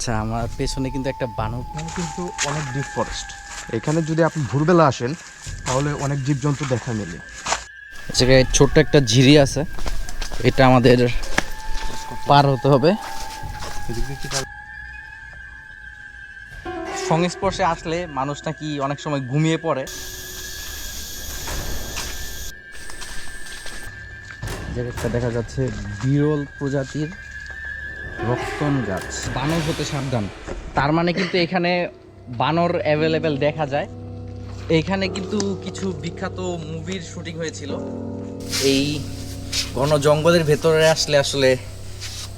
আচ্ছা আমার পেছনে কিন্তু একটা বানর। এখানে কিন্তু অনেক ডিপ ফরেস্ট এখানে যদি আপনি ভোরবেলা আসেন তাহলে অনেক জীবজন্তু দেখা মেলে। জায়গায় ছোট্ট একটা ঝিরি আছে। এটা আমাদের পার হতে হবে। সংস্পর্শে আসলে মানুষ নাকি অনেক সময় ঘুমিয়ে পড়ে। জায়গাটা দেখা যাচ্ছে বিরল প্রজাতির রক্তন গাছ। বানর হতে সাবধান। তার মানে কিন্তু এখানে বানর অ্যাভেলেবেল দেখা যায়। এখানে কিন্তু কিছু বিখ্যাত মুভির শুটিং হয়েছিল। এই ঘন জঙ্গলের ভেতরে আসলে আসলে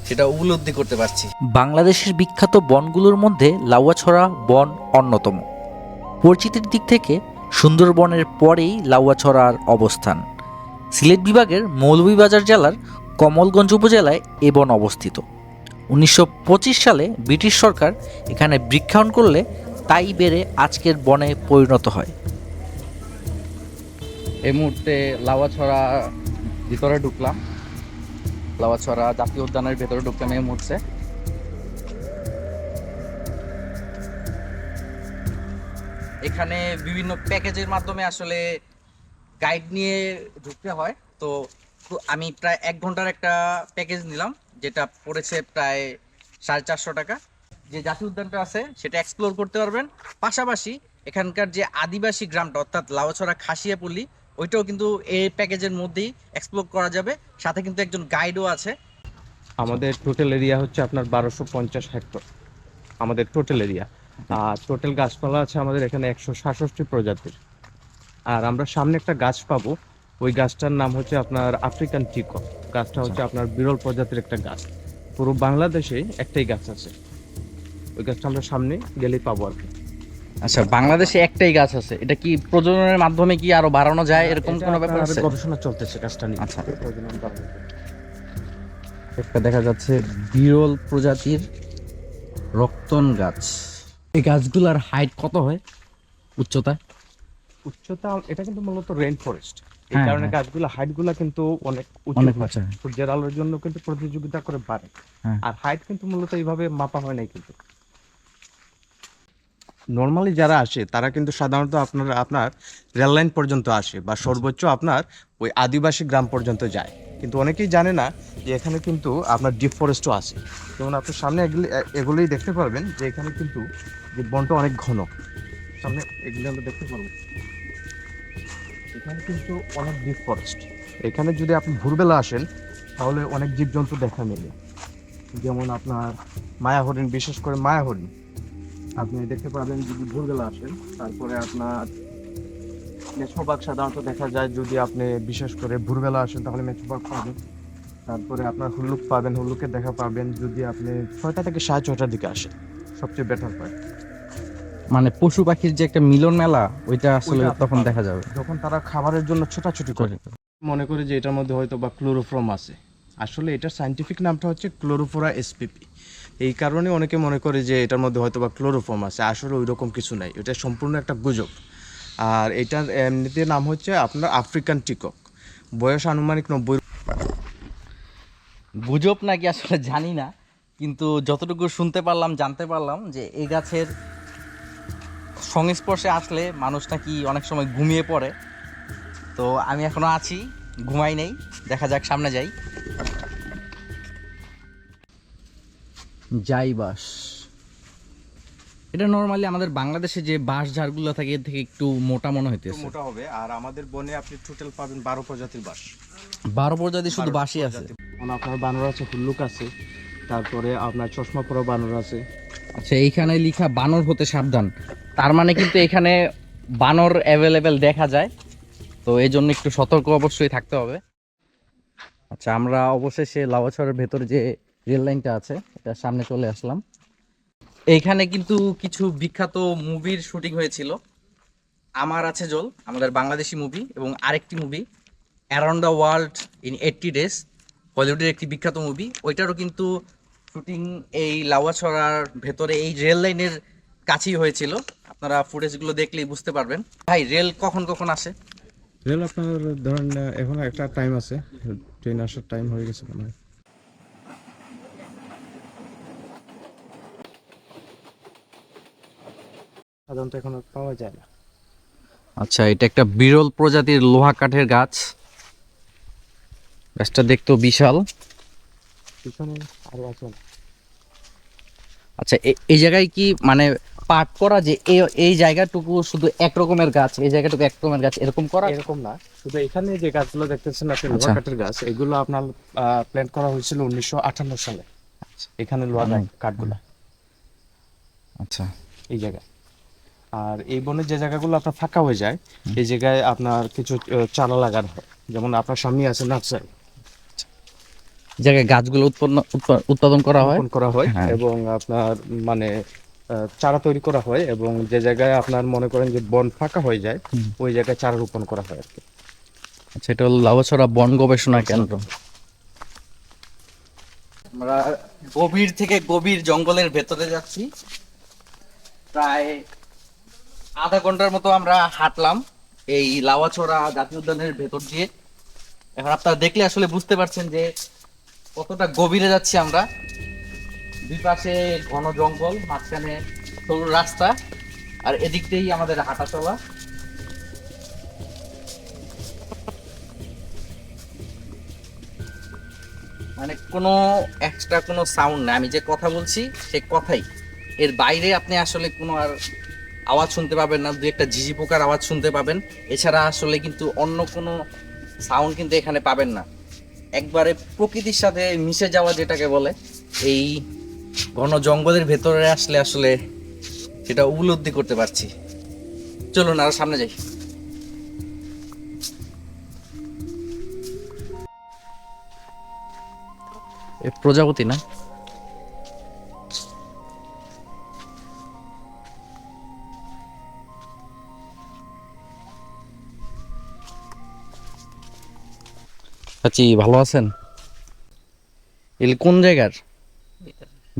সেটা উপলব্ধি করতে পারছি। বাংলাদেশের বিখ্যাত বনগুলোর মধ্যে লাউয়াছড়া বন অন্যতম। পরিচিতির দিক থেকে সুন্দরবনের পরেই লাউয়াছড়ার অবস্থান। সিলেট বিভাগের মৌলভীবাজার জেলার কমলগঞ্জ উপজেলায় এ বন অবস্থিত। উনিশশো পঁচিশ সালে ব্রিটিশ সরকার এখানে বৃক্ষায়ন করলে তাই বেড়ে আজকের বনে পরিণত হয়। এই মুহূর্তে লাওয়াছড়া ভিতরে ঢুকলাম। লাওয়াছড়া জাতীয় উদ্যানের ভেতরে ঢুকলাম এই মুহূর্তে। এখানে বিভিন্ন প্যাকেজের মাধ্যমে আসলে গাইড নিয়ে ঢুকতে হয়। তো তো আমি প্রায় এক ঘণ্টার একটা প্যাকেজ নিলাম। যেটা পড়েছে প্রায় সাড়ে চারশো টাকা। যে জাতীয় উদ্যানটা আছে, সেটা এক্সপ্লোর করতে পারবেন। পাশাপাশি এখানকার যে আদিবাসী গ্রামটা, অর্থাৎ লাউছড়া খাসিয়াপল্লী, ওইটাও কিন্তু এই প্যাকেজের মধ্যেই এক্সপ্লোর করা যাবে। সাথে কিন্তু একজন গাইডও আছে। আমাদের টোটাল এরিয়া হচ্ছে আপনার বারোশো পঞ্চাশ হেক্টর আমাদের টোটাল এরিয়া আর টোটাল গাছপালা আছে আমাদের এখানে একশো সাতষট্টি প্রজাতির। আর আমরা সামনে একটা গাছ পাবো। ওই গাছটার নাম হচ্ছে আপনার আফ্রিকান টিকো। গাছটা হচ্ছে আপনার বিরল প্রজাতির একটা গাছ। পুরো বাংলাদেশে একটাই গাছ আছে। ওই গাছটা আমরা সামনে গেলেই পাবো আর কি। আচ্ছা বাংলাদেশে একটাই গাছ আছে। এটা কি প্রজননের মাধ্যমে কি আরও বাড়ানো যায়? এরকম কোনো ব্যাপার আছে? গবেষণা চলতেছে গাছটা নিয়ে। আচ্ছা। একটা দেখা যাচ্ছে বিরল প্রজাতির রক্তন গাছ। এই গাছগুলার হাইট কত হয়? উচ্চতা? উচ্চতা এটা কিন্তু মূলত রেইন ফরেস্ট এই হ্যাঁ, কারণে হ্যাঁ। গাছগুলো হাইটগুলা কিন্তু অনেক অনেক হয়। সূর্যের আলোর জন্য কিন্তু প্রতিযোগিতা করে বাড়ে। হ্যাঁ। আর হাইট কিন্তু মূলত এইভাবে মাপা হয় নাই কিন্তু। নর্মালি যারা আসে তারা কিন্তু সাধারণত আপনার আপনার রেল লাইন পর্যন্ত আসে বা সর্বোচ্চ আপনার ওই আদিবাসী গ্রাম পর্যন্ত যায়। কিন্তু অনেকেই জানে না যে এখানে কিন্তু আপনার ডিপ ফরেস্টও আছে। যেমন আপনি সামনে এগুলি এগুলোই দেখতে পারবেন যে এখানে কিন্তু যে বনটা অনেক ঘন। সামনে এগুলি আমরা দেখতে পারব। এখানে কিন্তু অনেক ডিপ ফরেস্ট এখানে যদি আপনি ভোরবেলা আসেন, তাহলে অনেক জীবজন্তু দেখা মেলে। যেমন আপনার মায়া হরিণ বিশেষ করে মায়া হরিণ আপনি দেখতে পাবেন যদি ভোরবেলা আসেন, তারপরে আপনার মেছোবাগ সাধারণত দেখা যায় যদি আপনি বিশেষ করে ভোরবেলা আসেন, তাহলে মেছোবাগ পাবেন। তারপরে আপনার হুল্লুক পাবেন, হুল্লুকের দেখা পাবেন যদি আপনি ছয়টা থেকে সাড়ে ছয়টার দিকে আসেন। সবচেয়ে বেটার হয় মানে পশু পাখির যে একটা মিলন মেলা ওইটা আসলে তখন দেখা যাবে। যখন তারা খাবারের জন্য ছোটাছুটি করে। মনে করে যে এটার মধ্যে হয়তো বা ক্লোরোফ্রম আছে। আসলে এটার সাইন্টিফিক নামটা হচ্ছে ক্লোরোফোরা এসপিপি এই কারণে অনেকে মনে করে যে এটার মধ্যে হয়তো বা ক্লোরোফর্ম আছে। আসলে ওই রকম কিছু নাই। এটা সম্পূর্ণ একটা গুজব। আর এটার এমনিতে নাম হচ্ছে আপনার আফ্রিকান টিকক। বয়স আনুমানিক নব্বই গুজব নাকি আসলে জানি না। কিন্তু যতটুকু শুনতে পারলাম জানতে পারলাম যে এই গাছের সংস্পর্শে আসলে মানুষ নাকি অনেক সময় ঘুমিয়ে পড়ে। তো আমি এখনও আছি ঘুমাই নেই দেখা যাক সামনে যাই। যাই বাস। এটা নর্মালি আমাদের বাংলাদেশে যে বাঁশ ঝাড়গুলো থাকে এর থেকে একটু মোটা মনে হইতেছে। মোটা হবে আর আমাদের বনে আপনি টোটাল পাবেন বারো প্রজাতির বাস। বারো প্রজাতি শুধু বাঁশই আছে। আপনার বানর আছে হুল্লুক আছে তারপরে আপনার চশমা পরা বানর আছে। আচ্ছা এইখানে লিখা বানর হতে সাবধান। তার মানে কিন্তু এখানে বানর অ্যাভেলেবেল দেখা যায়। তো এই জন্য একটু সতর্ক অবশ্যই থাকতে হবে। আচ্ছা আমরা অবশেষে লাউয়াছড়ের ভেতর যে রেল লাইনটা আছে, এটা সামনে চলে আসলাম। এইখানে কিন্তু কিছু বিখ্যাত মুভির শুটিং হয়েছিল। আমার আছে জল, আমাদের বাংলাদেশি মুভি এবং আরেকটি movie around the world in eighty days হলিউডের একটি বিখ্যাত মুভি। ওইটারও কিন্তু শুটিং এই লাউয়াছড়ার ভেতরে এই রেল লাইনের কাছেই হয়েছিল। আপনারা ফুটেজগুলো দেখলেই বুঝতে পারবেন। ভাই রেল কখন কখন আসে? রেল আপনার ধরেন এখন একটা টাইম আছে। ট্রেন আসার টাইম হয়ে গেছে মনে হয়। সাধারণত এখন পাওয়া যায় না। আচ্ছা এটা একটা বিরল প্রজাতির লোহা কাঠের গাছ। গাছটা দেখতেও বিশাল। পিছনে আরও আছে। আচ্ছা এ- এই জায়গায় কি মানে পাট করা যে এই- জায়গাটুকু শুধু এক রকমের গাছ এই জায়গাটুকু এক রকমের গাছ এরকম করা? এরকম না। শুধু এখানে যে গাছগুলো দেখতেছেন আপনি আচ্ছা। লোহা কাঠের গাছ এগুলো আপনার প্ল্যান্ট করা হয়েছিল উনিশশো আটান্ন সালে। এখানে লোহা। কাঠগুলো। আচ্ছা। এই জায়গায়। আর এই বনের যে জায়গাগুলো আপনার ফাঁকা হয়ে যায় এই জায়গায় আপনার কিছু চারা লাগানো হয়। যেমন আপনার সামনে আছে নার্সারি। জায়গায় গাছগুলো উৎপন্ন উৎপাদন করা হয়? করা হয় হ্যাঁ। এবং আপনার মানে চারা তৈরি করা হয় এবং যে জায়গায় আপনার মনে করেন যে বন ফাঁকা হয়ে যায় ওই জায়গায় চারা রোপণ করা হয় আর কি। আচ্ছা এটা হলো লাউছড়া বন গবেষণা কেন্দ্র। আমরা গভীর থেকে গভীর জঙ্গলের ভেতরে যাচ্ছি। প্রায় আধা ঘণ্টার মতো আমরা হাঁটলাম এই লাওয়াছড়া জাতীয় উদ্যানের ভেতর দিয়ে। এখন আপনারা দেখলে আসলে বুঝতে পারছেন যে কতটা গভীরে যাচ্ছি আমরা। দুই পাশে ঘন জঙ্গল, মাঝখানে সরু রাস্তা, আর এদিক দিয়েই আমাদের হাঁটা চলা মানে কোনো এক্সট্রা কোনো সাউন্ড না আমি যে কথা বলছি, সে কথাই। এর বাইরে আপনি আসলে কোনো আর আওয়াজ শুনতে পাবেন না, দু একটা ঝিঝি পোকার আওয়াজ শুনতে পাবেন। এছাড়া আসলে কিন্তু অন্য কোনো সাউন্ড কিন্তু এখানে পাবেন না। একবারে প্রকৃতির সাথে মিশে যাওয়া যেটাকে বলে, এই ঘন জঙ্গলের ভেতরে আসলে আসলে সেটা উপলব্ধি করতে পারছি। চলুন আরও সামনে যাই। প্রজাপতি না? ভালো আছেন? এগুলি কোন জায়গার?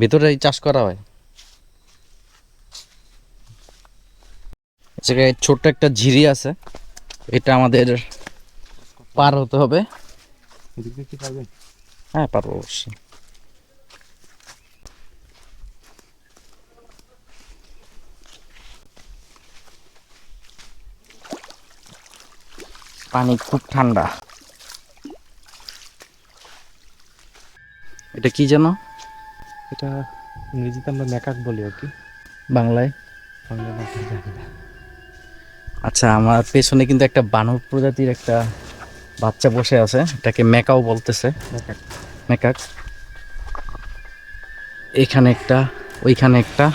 ভেতরে চাষ করা হয়। জায়গায় ছোট্ট একটা ঝিরি আছে। এটা আমাদের পার হতে হবে। হ্যাঁ পারব অবশ্যই। পানি খুব ঠান্ডা। এটা কি যেন? এটা ইংরেজিতে আমরা ম্যাকাক বলি আর কি। বাংলায়? বাংলা ভাষায় জানি না। আচ্ছা আমার পেছনে কিন্তু একটা বানর প্রজাতির একটা বাচ্চা বসে আছে এটাকে মেকাও বলতেছে। ম্যাকাক। এখানে একটা ওইখানে একটা।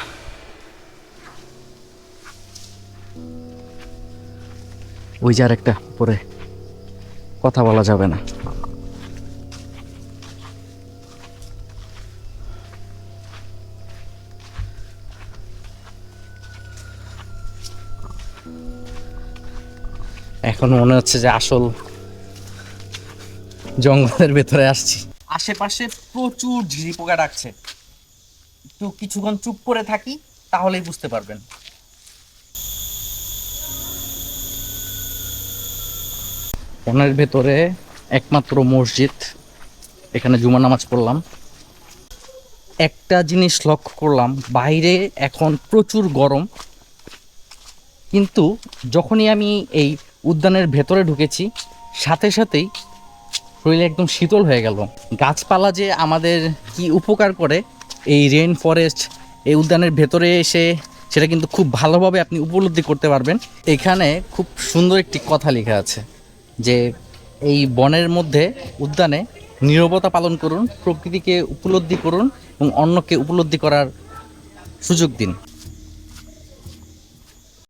ওই যার একটা পরে কথা বলা যাবে না। এখন মনে হচ্ছে যে আসল জঙ্গলের ভেতরে আসছি। আশেপাশে প্রচুর ঝিরি পোকা ডাকছে। একটু কিছুক্ষণ চুপ করে থাকি তাহলেই বুঝতে পারবেন। বনের ভেতরে একমাত্র মসজিদ। এখানে জুমা নামাজ পড়লাম। একটা জিনিস লক্ষ্য করলাম বাইরে এখন প্রচুর গরম। কিন্তু যখনই আমি এই উদ্যানের ভেতরে ঢুকেছি। সাথে সাথেই শরীরে একদম শীতল হয়ে গেল। গাছপালা যে আমাদের কি উপকার করে, এই রেন ফরেস্ট এই উদ্যানের ভেতরে এসে সেটা কিন্তু খুব ভালোভাবে আপনি উপলব্ধি করতে পারবেন। এখানে খুব সুন্দর একটি কথা লেখা আছে যে এই বনের মধ্যে উদ্যানে নীরবতা পালন করুন, প্রকৃতিকে উপলব্ধি করুন এবং অন্যকে উপলব্ধি করার সুযোগ দিন।